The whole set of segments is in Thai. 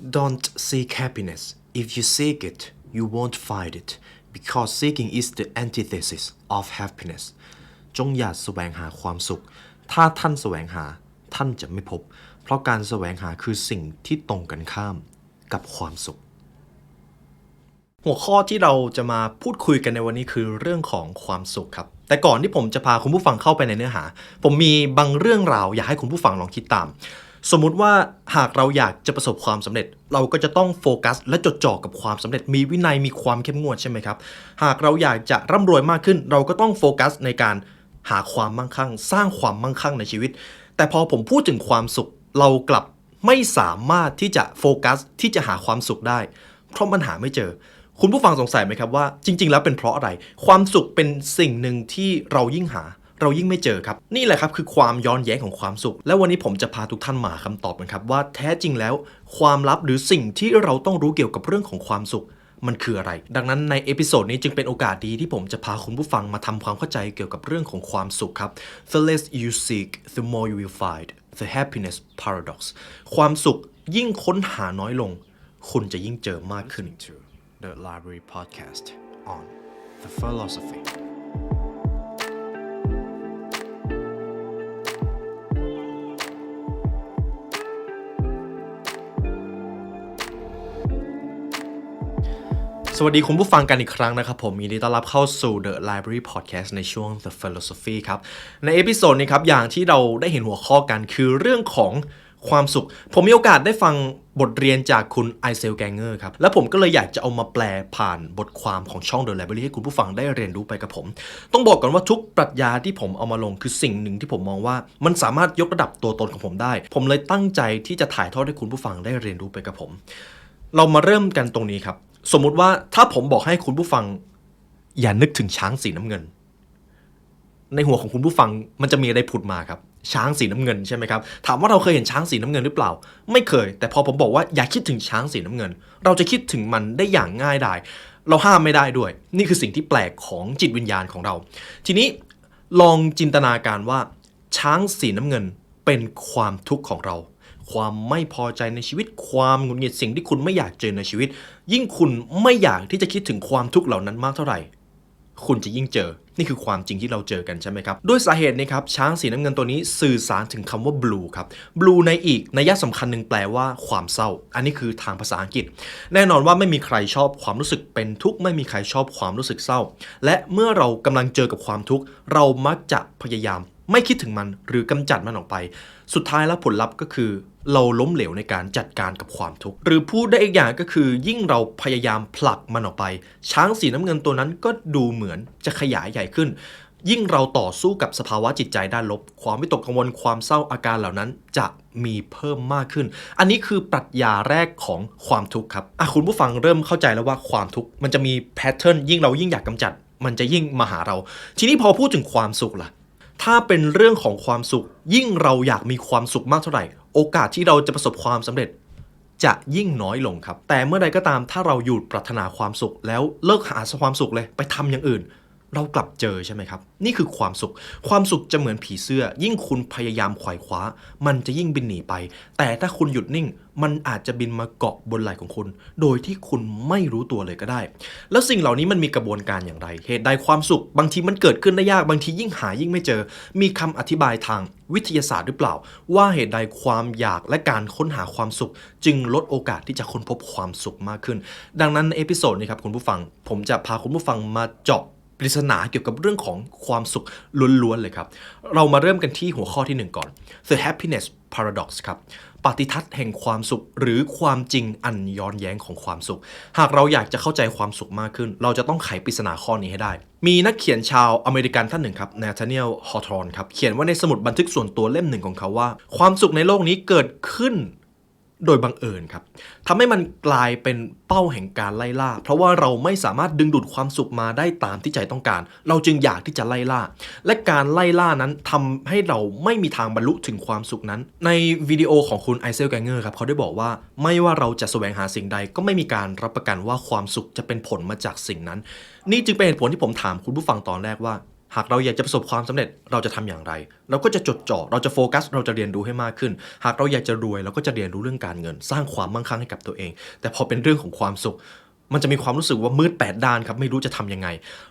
Don't seek happiness. If you seek it, you won't find it because seeking is the antithesis of happiness. จงอย่าแสวงหาความสุข ถ้าท่านแสวงหาท่านจะไม่พบ เพราะการแสวงหาคือสิ่งที่ตรงกันข้ามกับความสุข หัวข้อที่เราจะมาพูดคุยกันในวันนี้คือเรื่องของความสุขครับ แต่ก่อนที่ผมจะพาคุณผู้ฟังเข้าไปในเนื้อหา ผมมีบางเรื่องราวอยากให้คุณผู้ฟังลองคิดตาม สมมุติว่าหากเราอยากจะประสบความสำเร็จ เราก็จะต้องโฟกัส และจดจ่อกับความสำเร็จ มีวินัยมีความเข้มงวดใช่ไหมครับ หากเราอยากจะร่ำรวยมากขึ้น เราก็ต้องโฟกัสในการหาความมั่งคั่ง สร้างความมั่งคั่งในชีวิต แต่พอผมพูดถึงความสุข เรากลับไม่สามารถที่จะโฟกัสที่จะหาความสุขได้ เพราะมันหาไม่เจอ คุณผู้ฟังสงสัยไหมครับว่าจริง ๆ แล้วเป็นเพราะอะไร ความสุขเป็นสิ่งหนึ่งที่เรายิ่งหา เรายิ่งไม่เจอครับ นี่แหละครับคือความย้อนแย้งของความสุข และวันนี้ผมจะพาทุกท่านมาคำตอบกันครับว่าแท้จริงแล้ว ความลับหรือสิ่งที่เราต้องรู้เกี่ยวกับเรื่องของความสุขมันคืออะไร ดังนั้นในเอพิโซดนี้จึงเป็นโอกาสดีที่ผมจะพาคุณผู้ฟังมาทำความเข้าใจเกี่ยวกับเรื่องของความสุขครับ the less you seek the more you will find the happiness paradox ความสุขยิ่งค้นหาน้อยลง คุณจะยิ่งเจอมากขึ้น to the library podcast on the philosophy สวัสดีคุณผู้ฟังกันอีกครั้งนะครับ ผมยินดีต้อนรับเข้าสู่ The Library Podcast ในช่วง The Philosophy ครับ ในเอพิโซดนี้ครับ อย่างที่เราได้เห็นหัวข้อกันคือเรื่องของความสุข ผมมีโอกาสได้ฟังบทเรียนจากคุณไอเซลแกงเกอร์ครับ และผมก็เลยอยากจะเอามาแปลผ่านบทความของช่อง The Library ให้คุณผู้ฟังได้เรียนรู้ไปกับผม ต้องบอกก่อนว่าทุกปรัชญาที่ผมเอามาลงคือสิ่งหนึ่งที่ผมมองว่า มันสามารถยกระดับตัวตนของผมได้ ผมเลยตั้งใจที่จะถ่ายทอดให้คุณผู้ฟังได้เรียนรู้ไปกับผม เรามาเริ่มกันตรงนี้ครับ สมมุติว่าถ้าผมบอกให้คุณผู้ฟัง อย่านึกถึงช้างสีน้ำเงิน ในหัวของคุณผู้ฟังมันจะมีอะไรผุดมาครับช้างสีน้ำเงินใช่ไหมครับถามว่าเราเคยเห็นช้างสีน้ำเงินหรือเปล่า ไม่เคย แต่พอผมบอกว่าอย่าคิดถึงช้างสีน้ำเงิน เราจะคิดถึงมันได้อย่างง่ายดายเราห้ามไม่ได้ด้วย นี่คือสิ่งที่แปลกของจิตวิญญาณของเรา ทีนี้ลองจินตนาการว่า ช้างสีน้ำเงินเป็นความทุกข์ของเรา ความไม่พอใจในชีวิต ความหงุดหงิดสิ่งที่คุณไม่อยากเจอในชีวิต ยิ่งคุณไม่อยากที่จะคิดถึงความทุกข์เหล่านั้นมากเท่าไหร่ คุณจะยิ่งเจอ นี่คือความจริงที่เราเจอกันใช่ไหมครับ ด้วยสาเหตุนี้ครับ ช้างสีน้ำเงินตัวนี้สื่อสารถึงคำว่า blue ครับ blue ในอีกนัยะสำคัญหนึ่งแปลว่าความเศร้า อันนี้คือทางภาษาอังกฤษ แน่นอนว่าไม่มีใครชอบความรู้สึกเป็นทุกข์ ไม่มีใครชอบความรู้สึกเศร้า และเมื่อเรากำลังเจอกับความทุกข์ เรามักจะพยายาม ไม่คิดถึงมันหรือกำจัดมันออกไป สุดท้ายแล้วผลลัพธ์ก็คือ เราล้มเหลวในการจัดการกับความทุกข์หรือพูดได้อีกอย่างก็คือ ยิ่งเราพยายามผลักมันออกไป ช้างสีน้ำเงินตัวนั้นก็ดูเหมือนจะขยายใหญ่ขึ้น ยิ่งเราต่อสู้กับสภาวะจิตใจด้านลบ ความวิตกกังวลความเศร้าอาการเหล่านั้นจะมีเพิ่มมากขึ้น อันนี้คือปรัชญาแรกของความทุกข์ครับอะคุณผู้ฟังเริ่มเข้าใจแล้วว่าความทุกข์มันจะมีแพทเทิร์นยิ่งเรายิ่งอยากกำจัดมันจะยิ่งมาหาเรา ทีนี้พอพูดถึงความสุขล่ะ ถ้าเป็นเรื่องของความสุข ยิ่งเราอยากมีความสุขมากเท่าไหร่ โอกาสที่เราจะประสบความสำเร็จ จะยิ่งน้อยลงครับ แต่เมื่อใดก็ตามถ้าเราหยุดปรารถนาความสุข แล้วเลิกหาความสุขเลย ไปทำอย่างอื่น เรากลับเจอใช่ไหมครับ นี่คือความสุข ความสุขจะเหมือนผีเสื้อ ยิ่งคุณพยายามไขว่คว้า มันจะยิ่งบินหนีไป แต่ถ้าคุณหยุดนิ่ง มันอาจจะบินมาเกาะบนไหล่ของคุณ โดยที่คุณไม่รู้ตัวเลยก็ได้ แล้วสิ่งเหล่านี้มันมีกระบวนการอย่างไร เหตุใดความสุข บางทีมันเกิดขึ้นได้ยาก บางทียิ่งหายิ่งไม่เจอ มีคำอธิบายทางวิทยาศาสตร์หรือเปล่า ว่าเหตุใดความอยากและการค้นหาความสุข จึงลดโอกาสที่จะค้นพบความสุขมากขึ้น ดังนั้นในเอพิโซดนี้ครับคุณผู้ฟัง ผมจะพาคุณผู้ฟังมาเจาะ ปริศนาเกี่ยวกับเรื่องของความสุขล้วนๆเลยครับ เรามาเริ่มกันที่หัวข้อที่หนึ่งก่อน the happiness paradox ครับปฏิทัศน์แห่งความสุขหรือความจริงอันย้อนแย้งของความสุข หากเราอยากจะเข้าใจความสุขมากขึ้น เราจะต้องไขปริศนาข้อนี้ให้ได้ มีนักเขียนชาวอเมริกันท่านหนึ่งครับนาธานีลฮอทรอนครับเขียนว่าในสมุดบันทึกส่วนตัวเล่มหนึ่งของเขาว่า ความสุขในโลกนี้เกิดขึ้น โดยบังเอิญครับทำให้มันกลายเป็นเป้าแห่งการไล่ล่า เพราะว่าเราไม่สามารถดึงดูดความสุขมาได้ตามที่ใจต้องการ เราจึงอยากที่จะไล่ล่า และการไล่ล่านั้นทำให้เราไม่มีทางบรรลุถึงความสุขนั้น ในวิดีโอของคุณไอเซลแกงเกอร์ครับเขาได้บอกว่าไม่ว่าเราจะแสวงหาสิ่งใดก็ไม่มีการรับประกันว่าความสุขจะเป็นผลมาจากสิ่งนั้น นี่จึงเป็นเหตุผลที่ผมถามคุณผู้ฟังตอนแรกว่า หากเราอยากจะประสบความสำเร็จเราจะทำอย่างไร เราก็จะจดจ่อเราจะโฟกัส เราจะเรียนรู้ให้มากขึ้น หากเราอยากจะรวยเราก็จะเรียนรู้เรื่องการเงิน สร้างความมั่งคั่งให้กับตัวเอง แต่พอเป็นเรื่องของความสุข มันจะมีความรู้สึกว่ามืดแปดด้านครับไม่รู้จะทำยังไง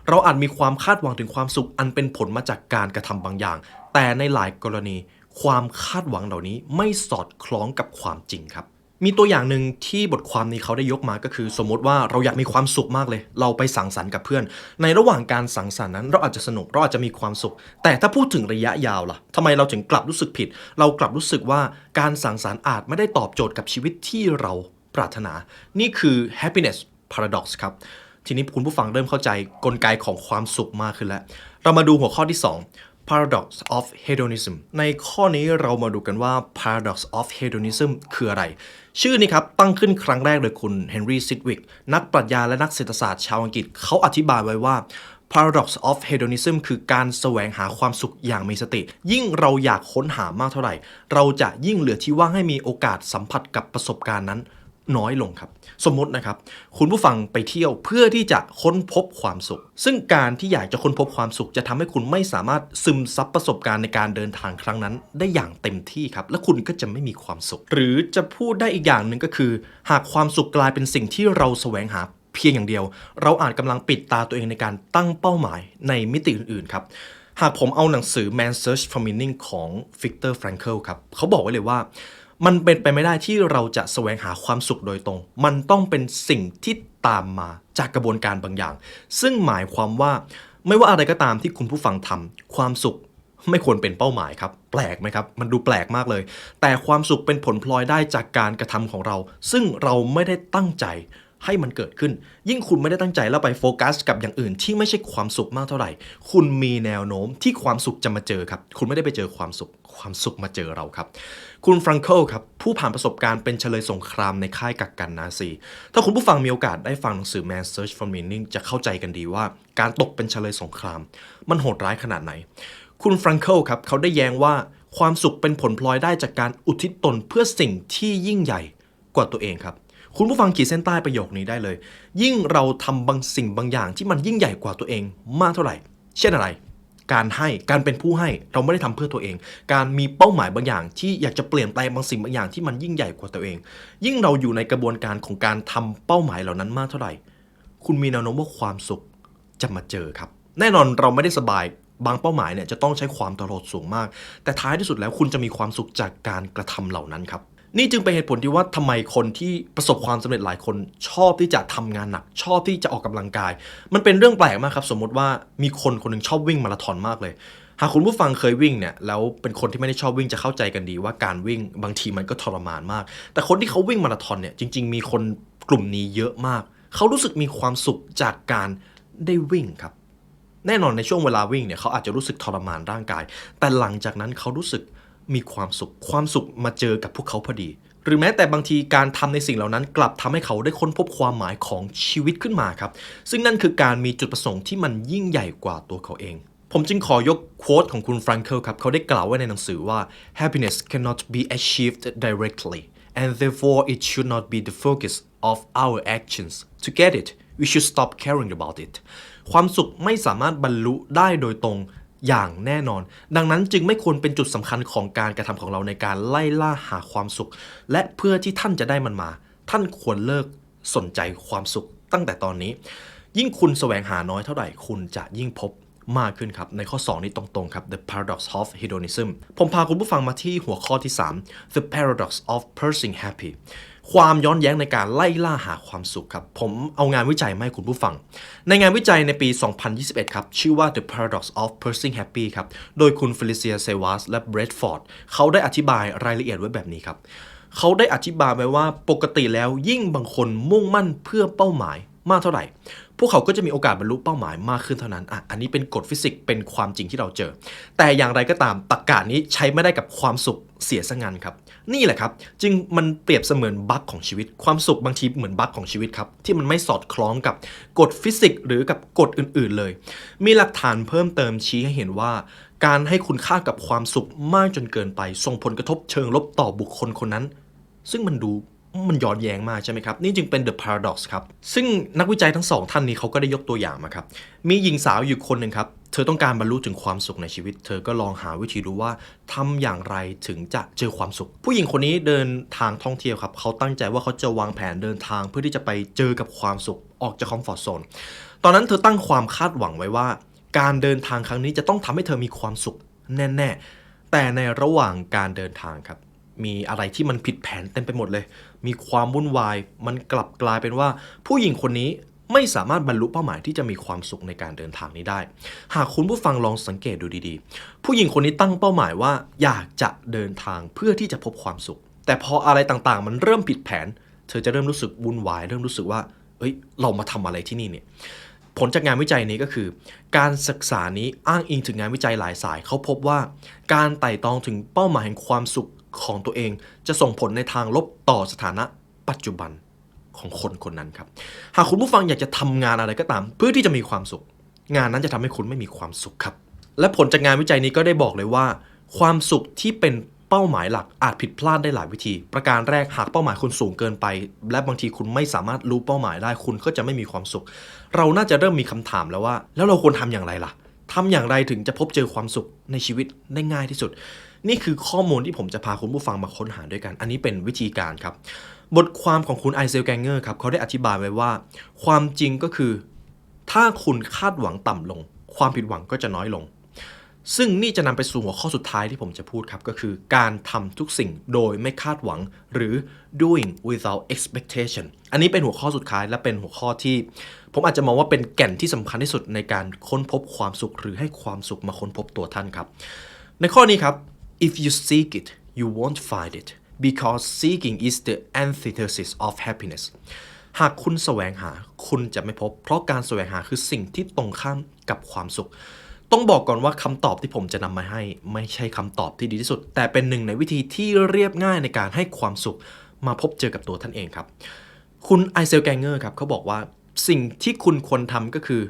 เราอาจมีความคาดหวังถึงความสุขอันเป็นผลมาจากการกระทำบางอย่าง แต่ในหลายกรณี ความคาดหวังเหล่านี้ไม่สอดคล้องกับความจริงครับ มีตัวอย่างหนึ่งที่บทความนี้เขาได้ยกมาก็คือ สมมติว่าเราอยากมีความสุขมากเลย เราไปสังสรรค์กับเพื่อน ในระหว่างการสังสรรค์นั้น เราอาจจะสนุกเราอาจจะมีความสุข แต่ถ้าพูดถึงระยะยาวล่ะทำไมเราถึงกลับรู้สึกผิด เรากลับรู้สึกว่าการสังสรรค์อาจไม่ได้ตอบโจทย์กับชีวิตที่เราปรารถนา นี่คือ happiness paradox ครับทีนี้คุณผู้ฟังเริ่มเข้าใจกลไกของความสุขมากขึ้นแล้ว เรามาดูหัวข้อที่ 2 paradox of hedonism ในข้อนี้เรามาดูกันว่า paradox of hedonism คืออะไร ชื่อนี้ครับ ตั้งขึ้นครั้งแรกโดยคุณเฮนรี่ซิดวิกนักปรัชญาและนักเศรษฐศาสตร์ชาวอังกฤษเขาอธิบายไว้ว่า paradox of hedonism คือการแสวงหาความสุขอย่างมีสติ ยิ่งเราอยากค้นหามากเท่าไหร่ เราจะยิ่งเหลือที่ว่างให้มีโอกาสสัมผัสกับประสบการณ์นั้น น้อยลงครับ สมมตินะครับ คุณผู้ฟังไปเที่ยวเพื่อที่จะค้นพบความสุข ซึ่งการที่อยากจะค้นพบความสุข จะทำให้คุณไม่สามารถซึมซับประสบการณ์ในการเดินทางครั้งนั้น ได้อย่างเต็มที่ครับ และคุณก็จะไม่มีความสุข หรือจะพูดได้อีกอย่างหนึ่งก็คือ หากความสุขกลายเป็นสิ่งที่เราแสวงหาเพียงอย่างเดียว เราอาจกำลังปิดตาตัวเองในการตั้งเป้าหมายในมิติอื่นๆครับหากผมเอาหนังสือ Man Search for Meaning ของ Viktor Frankl ครับเขาบอกไว้เลยว่า มันเป็นไปไม่ได้ที่เราจะแสวงหาความสุขโดยตรง มันต้องเป็นสิ่งที่ตามมาจากกระบวนการบางอย่าง ซึ่งหมายความว่าไม่ว่าอะไรก็ตามที่คุณผู้ฟังทำความสุขไม่ควรเป็นเป้าหมายครับ แปลกไหมครับ มันดูแปลกมากเลย แต่ความสุขเป็นผลพลอยได้จากการกระทำของเรา ซึ่งเราไม่ได้ตั้งใจ ให้มันเกิดขึ้น ยิ่งคุณไม่ได้ตั้งใจแล้วไปโฟกัสกับอย่างอื่น ที่ไม่ใช่ความสุขมากเท่าไหร่ คุณมีแนวโน้มที่ความสุขจะมาเจอครับ คุณไม่ได้ไปเจอความสุข ความสุขมาเจอเราครับ คุณฟรังเคิลครับ ผู้ผ่านประสบการณ์เป็นเฉลยสงครามในค่ายกักกันนาซี ถ้าคุณผู้ฟังมีโอกาสได้ฟังหนังสือ Man Search for Meaning จะเข้าใจกันดีว่า การตกเป็นเฉลยสงคราม มันโหดร้ายขนาดไหน คุณฟรังเคิลครับเขาได้แย้งว่าความสุขเป็นผลพลอยได้จากการอุทิศตนเพื่อสิ่งที่ยิ่งใหญ่กว่าตัวเองครับ คุณผู้ฟังขีดเส้นใต้ประโยคนี้ได้เลย ยิ่งเราทำบางสิ่งบางอย่างที่มันยิ่งใหญ่กว่าตัวเองมากเท่าไหร่ เช่นอะไร การให้การเป็นผู้ให้เราไม่ได้ทำเพื่อตัวเอง การมีเป้าหมายบางอย่าง ที่อยากจะเปลี่ยนแปลงบางสิ่งบางอย่างที่มันยิ่งใหญ่กว่าตัวเอง ยิ่งเราอยู่ในกระบวนการของการทำเป้าหมายเหล่านั้นมากเท่าไหร่ คุณมีแนวโน้มว่าความสุขจะมาเจอครับ แน่นอนเราไม่ได้สบายบางเป้าหมายเนี่ยจะต้องใช้ความตลอดสูงมาก แต่ท้ายที่สุดแล้วคุณจะมีความสุขจากการกระทำเหล่านั้นครับ นี่จึงเป็นเหตุผลที่ว่าทำไมคนที่ประสบความสำเร็จหลายคน ชอบที่จะทำงานหนัก ชอบที่จะออกกำลังกาย มันเป็นเรื่องแปลกมากครับ สมมติว่ามีคนคนหนึงชอบวิ่งมาราธอนมากเลย หากคุณผู้ฟังเคยวิ่งเนี่ยแล้วเป็นคนที่ไม่ได้ชอบวิ่งจะเข้าใจกันดี ว่าการวิ่งบางทีมันก็ทรมานมาก แต่คนที่เขาวิ่งมาราธอนเนี่ยจริง ๆ มีคนกลุ่มนี้เยอะมาก เขารู้สึกมีความสุขจากการได้วิ่งครับแน่นอนในช่วงเวลาวิ่งเนี่ยเขาอาจจะรู้สึกทรมานร่างกาย แต่หลังจากนั้นเขารู้สึก มีความสุข ความสุขมาเจอกับพวกเขาพอดี หรือแม้แต่บางทีการทำในสิ่งเหล่านั้น กลับทำให้เขาได้ค้นพบความหมายของชีวิตขึ้นมาครับ ซึ่งนั่นคือการมีจุดประสงค์ที่มันยิ่งใหญ่กว่าตัวเขาเองผมจึงขอยกโค้ดของคุณฟรังเคิลครับ เขาได้กล่าวไว้ในหนังสือว่า happiness cannot be achieved directly and therefore it should not be the focus of our actions to get it we should stop caring about it ความสุขไม่สามารถบรรลุได้โดยตรง อย่างแน่นอน ดังนั้นจึงไม่ควรเป็นจุดสำคัญของการกระทำของเราในการไล่ล่าหาความสุข และเพื่อที่ท่านจะได้มันมา ท่านควรเลิกสนใจความสุขตั้งแต่ตอนนี้ ยิ่งคุณแสวงหาน้อยเท่าไหร่ คุณจะยิ่งพบมากขึ้นครับ ในข้อ 2 นี้ตรงๆครับ The Paradox of Hedonism ผมพาคุณผู้ฟังมาที่หัวข้อที่ 3 The Paradox of Pursuing Happy ความย้อนแย้งในการไล่ล่าหาความสุขครับ ผมเอางานวิจัยมาให้คุณผู้ฟัง ในงานวิจัยในปี 2021 ครับ ชื่อว่า The Paradox of Pursuing Happy ครับ โดยคุณเฟลิเซียเซวัสและเบรดฟอร์ดเขาได้อธิบายรายละเอียดไว้แบบนี้ครับเขาได้อธิบายไว้ว่าปกติแล้วยิ่งบางคนมุ่งมั่นเพื่อเป้าหมายมากเท่าไหร่ พวกเขาก็จะมีโอกาสบรรลุเป้าหมายมากขึ้นเท่านั้นอะอันนี้เป็นกฎฟิสิกส์เป็นความจริงที่เราเจอ แต่อย่างไรก็ตามตรรกานี้ใช้ไม่ได้กับความสุขเสียสงันครับ นี่แหละครับ จึงมันเปรียบเสมือนบั๊กของชีวิต ความสุขบางทีเหมือนบั๊กของชีวิตครับที่มันไม่สอดคล้องกับกฎฟิสิกส์หรือกับกฎอื่น ๆ เลย มีหลักฐานเพิ่มเติมชี้ให้เห็นว่า การให้คุณค่ากับความสุขมากจนเกินไป ส่งผลกระทบเชิงลบต่อบุคคลคนนั้น ซึ่งมันดูมันย้อนแย้งมากใช่ไหมครับ นี่จึงเป็น the paradox ครับ ซึ่งนักวิจัยทั้งสองท่านนี้เขาก็ได้ยกตัวอย่างมาครับ มีหญิงสาวอยู่คนหนึ่งครับ ธธอต้องการบรรลุถึงความสุขในชีวิต เธอก็ลองหาวิธีดูว่าทำอย่างไรถึงจะเจอความสุข ผู้หญิงคนนี้เดินทางท่องเที่ยวครับ เขาตั้งใจว่าเขาจะวางแผนเดินทางเพื่อที่จะไปเจอกับความสุขออกจากคอมฟอร์ทโซน ตอนนั้นเธอตั้งความคาดหวังไว้ว่า การเดินทางครั้งนี้จะต้องทำให้เธอมีความสุขแน่ๆ แต่ในระหว่างการเดินทางครับ มีอะไรที่มันผิดแผนเต็มไปหมดเลย มีความวุ่นวาย มันกลับกลายเป็นว่า ผู้หญิงคนนี้ ไม่สามารถบรรลุเป้าหมายที่จะมีความสุขในการเดินทางนี้ได้ หากคุณผู้ฟังลองสังเกตดูดีๆ ผู้หญิงคนนี้ตั้งเป้าหมายว่าอยากจะเดินทางเพื่อที่จะพบความสุข แต่พออะไรต่างๆ มันเริ่มผิดแผน เธอจะเริ่มรู้สึกวุ่นวาย เริ่มรู้สึกว่าเอ้ย เรามาทำอะไรที่นี่เนี่ยผลจากงานวิจัยนี้ก็คือ การศึกษานี้อ้างอิงถึงงานวิจัยหลายสาย เขาพบว่าการไต่ตองถึงเป้าหมายแห่งความสุขของตัวเอง จะส่งผลในทางลบต่อสถานะปัจจุบัน ของคนคนนั้นครับ หากคุณผู้ฟังอยากจะทำงานอะไรก็ตาม เพื่อที่จะมีความสุข งานนั้นจะทำให้คุณไม่มีความสุขครับ และผลจากงานวิจัยนี้ก็ได้บอกเลยว่า ความสุขที่เป็นเป้าหมายหลักอาจผิดพลาดได้หลายวิธี ประการแรกหากเป้าหมายคุณสูงเกินไป และบางทีคุณไม่สามารถรู้เป้าหมายได้คุณก็จะไม่มีความสุข เราน่าจะเริ่มมีคำถามแล้วว่า แล้วเราควรทำอย่างไรล่ะทำอย่างไรถึงจะพบเจอความสุขในชีวิตได้ง่ายที่สุด นี่คือข้อมูลที่ผมจะพาคุณผู้ฟังมาค้นหาด้วยกัน อันนี้เป็นวิธีการครับ บทความของคุณไอเซลแกงเกอร์ครับเขาได้อธิบายไว้ว่า ความจริงก็คือ ถ้าคุณคาดหวังต่ำลง ความผิดหวังก็จะน้อยลง ซึ่งนี่จะนำไปสู่หัวข้อสุดท้ายที่ผมจะพูดครับ ก็คือการทำทุกสิ่งโดยไม่คาดหวัง หรือ doing without expectation อันนี้เป็นหัวข้อสุดท้ายและเป็นหัวข้อที่ ผมอาจจะมองว่าเป็นแก่นที่สำคัญที่สุดในการค้นพบความสุข หรือให้ความสุขมาค้นพบตัวท่านครับ ในข้อนี้ครับ if you seek it you won't find it because seeking is the antithesis of happiness หากคุณแสวงหาคุณจะไม่พบ เพราะการแสวงหาคือสิ่งที่ตรงข้ามกับความสุข ต้องบอกก่อนว่าคำตอบที่ผมจะนำมาให้ ไม่ใช่คำตอบที่ดีที่สุด แต่เป็นหนึ่งในวิธีที่เรียบง่ายในการให้ความสุข มาพบเจอกับตัวท่านเองครับ คุณไอเซลแกงเกอร์ครับเขาบอกว่าสิ่งที่คุณควรทำก็คือ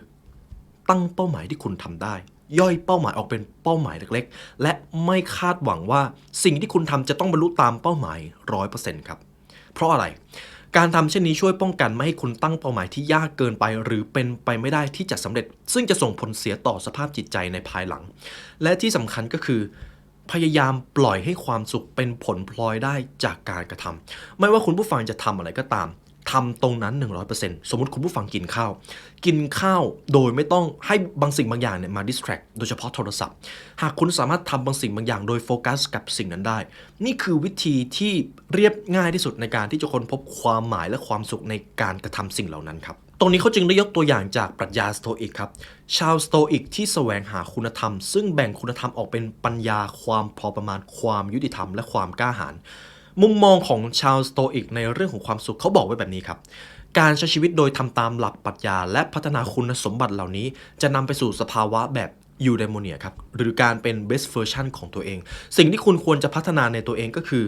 ตั้งเป้าหมายที่คุณทำได้ ย่อยเป้าหมายออกเป็นเป้าหมายเล็กๆ และไม่คาดหวังว่าสิ่งที่คุณทำจะต้องบรรลุตามเป้าหมาย 100%ครับ เพราะอะไร การทำเช่นนี้ช่วยป้องกันไม่ให้คุณตั้งเป้าหมายที่ยากเกินไป หรือเป็นไปไม่ได้ที่จะสำเร็จ ซึ่งจะส่งผลเสียต่อสภาพจิตใจในภายหลัง และที่สำคัญก็คือพยายามปล่อยให้ความสุขเป็นผลพลอยได้จากการกระทำไม่ว่าคุณผู้ฟังจะทำอะไรก็ตาม ทำตรงนั้น 100%สมมติคุณผู้ฟังกินข้าว กินข้าวโดยไม่ต้องให้บางสิ่งบางอย่างเนี่ยมา distract โดยเฉพาะโทรศัพท์ หากคุณสามารถทำบางสิ่งบางอย่างโดยโฟกัสกับสิ่งนั้นได้ นี่คือวิธีที่เรียบง่ายที่สุดในการที่จะค้นพบความหมายและความสุขในการกระทำสิ่งเหล่านั้นครับตรงนี้เขาจึงได้ยกตัวอย่างจากปรัชญาสโตอิกครับ ชาวสโตอิกที่แสวงหาคุณธรรม ซึ่งแบ่งคุณธรรมออกเป็นปัญญาความพอประมาณความยุติธรรมและความกล้าหาญ มุมมองของชาวสโตอิกในเรื่องของความสุขเขาบอกไว้แบบนี้ครับการใช้ชีวิตโดยทำตามหลักปรัชญาและพัฒนาคุณสมบัติเหล่านี้ จะนำไปสู่สภาวะแบบยูเดโมเนียครับ หรือการเป็น best version ของตัวเอง สิ่งที่คุณควรจะพัฒนาในตัวเองก็คือ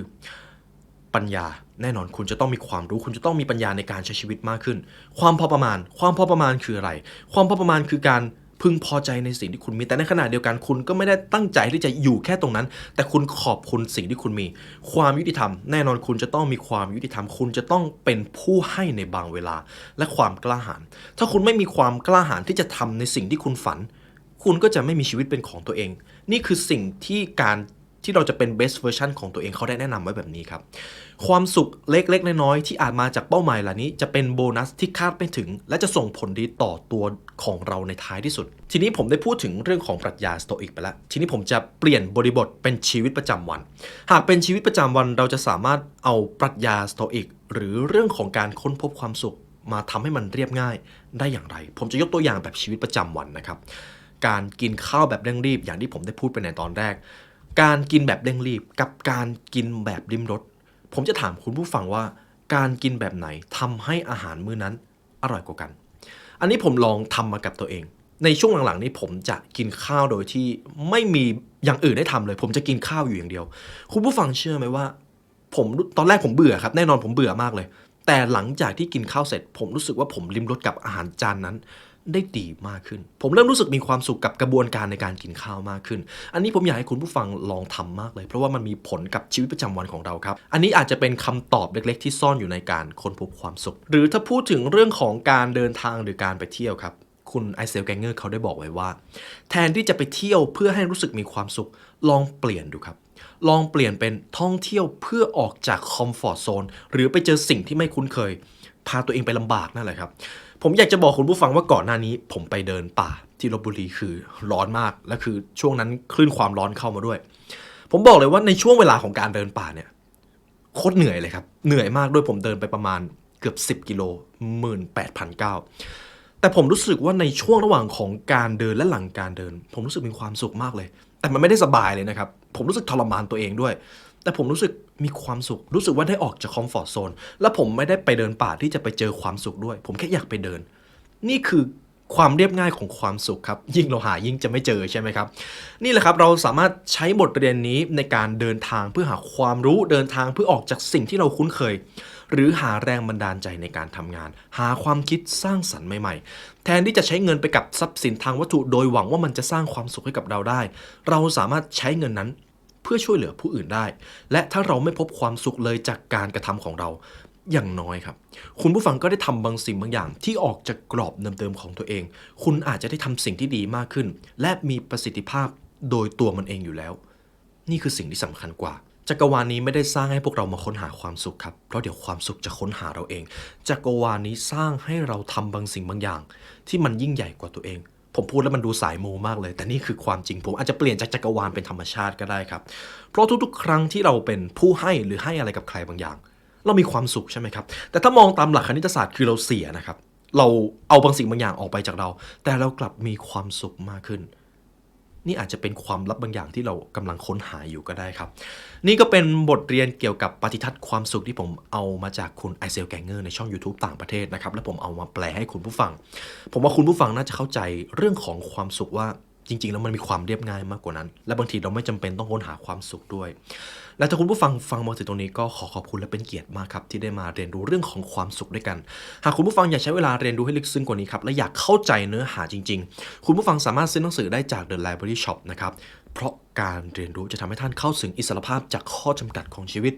ปัญญาแน่นอนคุณจะต้องมีความรู้ คุณจะต้องมีปัญญาในการใช้ชีวิตมากขึ้น ความพอประมาณ ความพอประมาณคืออะไร ความพอประมาณคือการ พึงพอใจในสิ่งที่คุณมี แต่ในขณะเดียวกันคุณก็ไม่ได้ตั้งใจที่จะอยู่แค่ตรงนั้น แต่คุณขอบคุณสิ่งที่คุณมี ความยุติธรรม แน่นอนคุณจะต้องมีความยุติธรรม คุณจะต้องเป็นผู้ให้ในบางเวลา และความกล้าหาญถ้าคุณไม่มีความกล้าหาญที่จะทำในสิ่งที่คุณฝัน คุณก็จะไม่มีชีวิตเป็นของตัวเอง นี่คือสิ่งที่การ ที่เราจะเป็น best version ของตัวเองเขาได้แนะนำไว้แบบนี้ครับ ความสุขเล็กๆ น้อยๆ ที่อาจมาจากเป้าหมายเหล่านี้จะเป็นโบนัสที่คาดไม่ถึง และจะส่งผลดีต่อตัวของเราในท้ายที่สุด ทีนี้ผมได้พูดถึงเรื่องของปรัชญาสโตอิกไปแล้ว ทีนี้ผมจะเปลี่ยนบริบทเป็นชีวิตประจำวัน หากเป็นชีวิตประจำวันเราจะสามารถเอาปรัชญาสโตอิกหรือเรื่องของการค้นพบความสุขมาทำให้มันเรียบง่ายได้อย่างไร ผมจะยกตัวอย่างแบบชีวิตประจำวันนะครับ การกินข้าวแบบเร่งรีบอย่างที่ผมได้พูดไปในตอนแรก การกินแบบเร่งรีบกับการกินแบบริมรสผมจะถามคุณผู้ฟังว่า การกินแบบไหนทำให้อาหารมื้อนั้นอร่อยกว่ากัน อันนี้ผมลองทำมากับตัวเอง ในช่วงหลังๆ นี้ผมจะกินข้าวโดยที่ไม่มีอย่างอื่นได้ทำเลย ผมจะกินข้าวอยู่อย่างเดียว คุณผู้ฟังเชื่อไหมว่า ผมตอนแรกผมเบื่อครับ แน่นอนผมเบื่อมากเลย แต่หลังจากที่กินข้าวเสร็จ ผมรู้สึกว่าผมริมรสกับอาหารจานนั้น ได้ดีมากขึ้น ผมเริ่มรู้สึกมีความสุขกับกระบวนการในการกินข้าวมากขึ้น อันนี้ผมอยากให้คุณผู้ฟังลองทำมากเลย เพราะว่ามันมีผลกับชีวิตประจำวันของเราครับ อันนี้อาจจะเป็นคำตอบเล็กๆ ที่ซ่อนอยู่ในการค้นพบความสุข หรือถ้าพูดถึงเรื่องของการเดินทางหรือการไปเที่ยวครับ คุณไอเซลแกงเกอร์เขาได้บอกไว้ว่า แทนที่จะไปเที่ยวเพื่อให้รู้สึกมีความสุข ลองเปลี่ยนดูครับลองเปลี่ยนเป็นท่องเที่ยวเพื่อออกจากคอมฟอร์ทโซนหรือไปเจอสิ่งที่ไม่คุ้นเคย พาตัวเองไปลำบากนั่นแหละครับ ผมอยากจะบอกคุณผู้ฟังว่าก่อนหน้านี้ ผมไปเดินป่าที่ลบบุรีคือร้อนมาก และคือช่วงนั้นคลื่นความร้อนเข้ามาด้วย ผมบอกเลยว่าในช่วงเวลาของการเดินป่าเนี่ยโคตรเหนื่อยเลยครับ เหนื่อยมากด้วยผมเดินไปประมาณเกือบ 10 กิโลหมื่นแปดพันเก้าแต่ผมรู้สึกว่าในช่วงระหว่างของการเดินและหลังการเดิน ผมรู้สึกมีความสุขมากเลย แต่มันไม่ได้สบายเลยนะครับ ผมรู้สึกทรมานตัวเองด้วย แต่ผมรู้สึกมีความสุข รู้สึกว่าได้ออกจากคอมฟอร์ทโซน และผมไม่ได้ไปเดินป่าที่จะไปเจอความสุขด้วย ผมแค่อยากไปเดิน นี่คือความเรียบง่ายของความสุขครับ ยิ่งเราหายิ่งจะไม่เจอใช่ไหมครับ นี่แหละครับเราสามารถใช้บทเรียนนี้ในการเดินทางเพื่อหาความรู้เดินทางเพื่อออกจากสิ่งที่เราคุ้นเคย หรือหาแรงบันดาลใจในการทำงาน หาความคิดสร้างสรรค์ใหม่ ๆ แทนที่จะใช้เงินไปกับทรัพย์สินทางวัตถุ โดยหวังว่ามันจะสร้างความสุขให้กับเราได้ เราสามารถใช้เงินนั้น พื่อช่วยเหลือผู้อื่นได้ และถ้าเราไม่พบความสุขเลยจากการกระทำของเราอย่างน้อยครับ คุณผู้ฟังก็ได้ทำบางสิ่งบางอย่าง ที่ออกจากกรอบเดิมๆของตัวเอง คุณอาจจะได้ทำสิ่งที่ดีมากขึ้น และมีประสิทธิภาพโดยตัวมันเองอยู่แล้ว นี่คือสิ่งที่สำคัญกว่าจักรวาลนี้ไม่ได้สร้างให้พวกเรามาค้นหาความสุขครับ เพราะเดี๋ยวความสุขจะค้นหาเราเอง จักรวาลนี้สร้างให้เราทำบางสิ่งบางอย่าง ที่มันยิ่งใหญ่กว่าตัวเอง ผมพูดแล้วมันดูสายมูมากเลย แต่นี่คือความจริงผมอาจจะเปลี่ยนจากจักรวาลเป็นธรรมชาติก็ได้ครับ เพราะทุกๆ ครั้งที่เราเป็นผู้ให้หรือให้อะไรกับใครบางอย่าง เรามีความสุขใช่ไหมครับ แต่ถ้ามองตามหลักคณิตศาสตร์คือเราเสียนะครับ เราเอาบางสิ่งบางอย่างออกไปจากเรา แต่เรากลับมีความสุขมากขึ้น นี่อาจจะเป็นความลับบางอย่างที่เรากำลังค้นหาอยู่ก็ได้ครับ นี่ก็เป็นบทเรียนเกี่ยวกับปฏิทัศน์ความสุขที่ผมเอามาจากคุณไอเซลแกงเกอร์ในช่อง YouTube ต่างประเทศนะครับ และผมเอามาแปลให้คุณผู้ฟัง ผมว่าคุณผู้ฟังน่าจะเข้าใจเรื่องของความสุขว่าจริง ๆ แล้วมันมีความเรียบง่ายมากกว่านั้น และบางทีเราไม่จำเป็นต้องค้นหาความสุขด้วย และถ้าคุณผู้ฟังฟังมาถึงตรงนี้ก็ขอขอบคุณและเป็นเกียรติมากครับที่ได้มาเรียนรู้เรื่องของความสุขด้วยกัน หากคุณผู้ฟังอยากใช้เวลาเรียนรู้ให้ลึกซึ้งกว่านี้ครับและอยากเข้าใจเนื้อหาจริง ๆ คุณผู้ฟังสามารถซื้อหนังสือได้จาก The Library Shop นะครับเพราะการเรียนรู้จะทำให้ท่านเข้าถึงอิสรภาพจากข้อจำกัดของชีวิต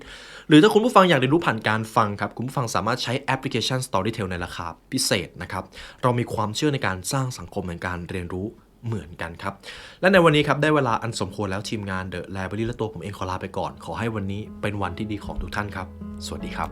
หรือถ้าคุณผู้ฟังอยากเรียนรู้ผ่านการฟังครับ คุณผู้ฟังสามารถใช้แอปพลิเคชัน Storytel ในราคาพิเศษนะครับ เรามีความเชื่อในการสร้างสังคมแห่งการเรียนรู้ เหมือนกันครับ และในวันนี้ครับได้เวลาอันสมควรแล้วทีมงาน The Library และตัวผมเองขอลาไปก่อน ขอให้วันนี้เป็นวันที่ดีของทุกท่านครับ สวัสดีครับ